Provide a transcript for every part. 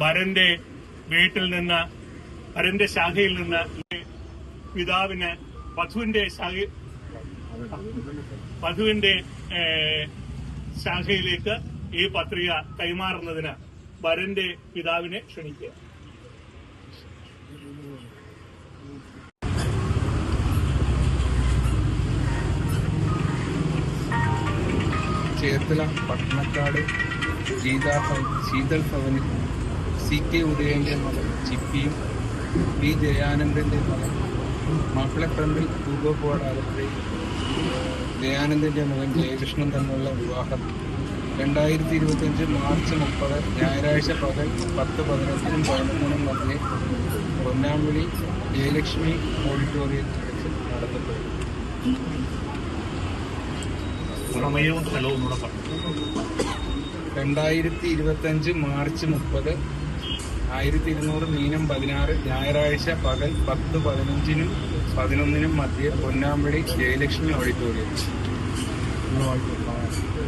വരന്റെ വീട്ടിൽ നിന്ന് വരന്റെ ശാഖയിൽ നിന്ന് പിതാവിന് വധുവിന്റെ ശാഖ വധുവിന്റെ ശാഖയിലേക്ക് ഈ പത്രിക കൈമാറുന്നതിന് വരന്റെ പിതാവിനെ ക്ഷണിക്കുക. ചേർത്തല പട്ടണക്കാട് ഗീതാ ഭവൻ ശീതൾ ഭവനിൽ സി കെ ഉദയന്റെ മകൻ ചിപ്പിയും പി ജയാനന്ദന്റെ മകൻ മാപ്പിളപ്പറമ്പിൽ ആലപ്പുഴയിൽ ജയാനന്ദന്റെ മകൻ ജയകൃഷ്ണൻ തമ്മിലുള്ള വിവാഹം. രണ്ടായിരത്തി ഇരുപത്തിയഞ്ച് മാർച്ച് മുപ്പത് ഞായറാഴ്ച പകൽ പത്ത് പതിനൊന്നിനും പതിനൊന്നിനും മധ്യേ പൊന്നാമ്പുഴി ജയലക്ഷ്മി ഓഡിറ്റോറിയത്തിൽ വെച്ച് നടത്തപ്പെടും. രണ്ടായിരത്തി ഇരുപത്തഞ്ച് മാർച്ച് മുപ്പത് ആയിരത്തി ഇരുന്നൂറ് മീനം പതിനാറ് ഞായറാഴ്ച പകൽ പത്ത് പതിനഞ്ചിനും പതിനൊന്നിനും മധ്യ പൊന്നാമ്പടി ജയലക്ഷ്മി ഓഡിറ്റോറിയം.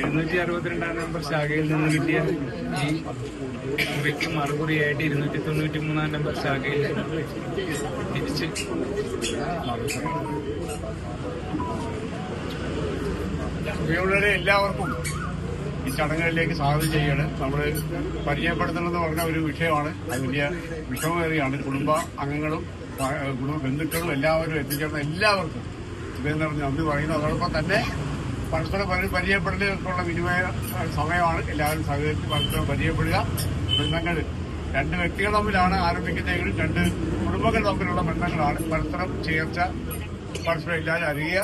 എഴുന്നൂറ്റി അറുപത്തിരണ്ടാം നമ്പർ ശാഖയിൽ നിന്ന് കിട്ടിയ ഈ കുറിക്ക് മറുപടിയായിട്ട് ഇരുന്നൂറ്റി തൊണ്ണൂറ്റി മൂന്നാം നമ്പർ ശാഖയിൽ തിരിച്ച് പ്രിയമുള്ളവരെ എല്ലാവർക്കും ഈ ചടങ്ങുകളിലേക്ക് സ്വാഗതം ചെയ്യാണ് നമ്മൾ പരിചയപ്പെടുത്തണമെന്ന് പറഞ്ഞ ഒരു വിഷയമാണ്. അത് വലിയ വിഷമമേറിയാണ്. കുടുംബ അംഗങ്ങളും കുടുംബ ബന്ധുക്കളും എല്ലാവരും എത്തിച്ചേർന്ന എല്ലാവർക്കും ഇതെന്ന് പറഞ്ഞ് നന്ദി പറയുന്നു. അതോടൊപ്പം തന്നെ പരസ്പരം പരിചയപ്പെടുന്നതിനുള്ള വിനിമയ സമയമാണ് എല്ലാവരും സഹകരിച്ച് പരസ്പരം പരിചയപ്പെടുക. ബന്ധങ്ങൾ രണ്ട് വ്യക്തികൾ തമ്മിലാണ് ആരംഭിക്കുന്നതെങ്കിലും രണ്ട് കുടുംബങ്ങൾ തമ്മിലുള്ള ബന്ധങ്ങളാണ്. പരസ്പരം ചേർച്ച പരസ്പരം എല്ലാവരും അറിയുക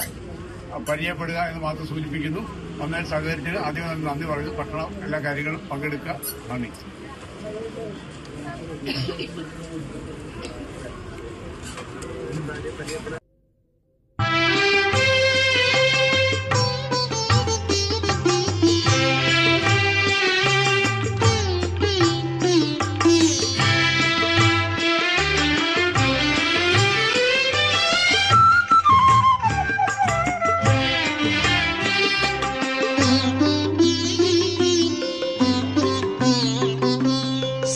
പരിചയപ്പെടുക എന്ന് മാത്രം സൂചിപ്പിക്കുന്നു. നന്നായി സഹകരിച്ച് അധികം നന്ദി പറയുന്നു. പട്ടണം എല്ലാ കാര്യങ്ങളും പങ്കെടുക്കുക. നന്ദി.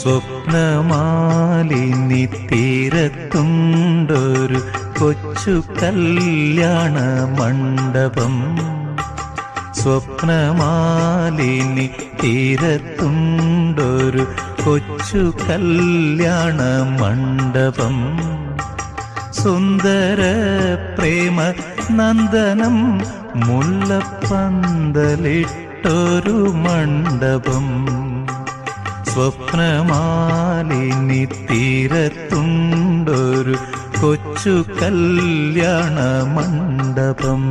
സ്വപ്നമാലിനി തീരത്തുണ്ടൊരു കൊച്ചു കല്യാണ മണ്ഡപം. സ്വപ്നമാലിനി തീരത്തുണ്ടൊരു കൊച്ചു കല്യാണ മണ്ഡപം. സുന്ദര പ്രേമ നന്ദനം മുല്ലപ്പന്തലിട്ടൊരു മണ്ഡപം. സ്വപ്നമാലിനി തീരത്തുണ്ടൊരു കൊച്ചു കല്യാണ മണ്ഡപം.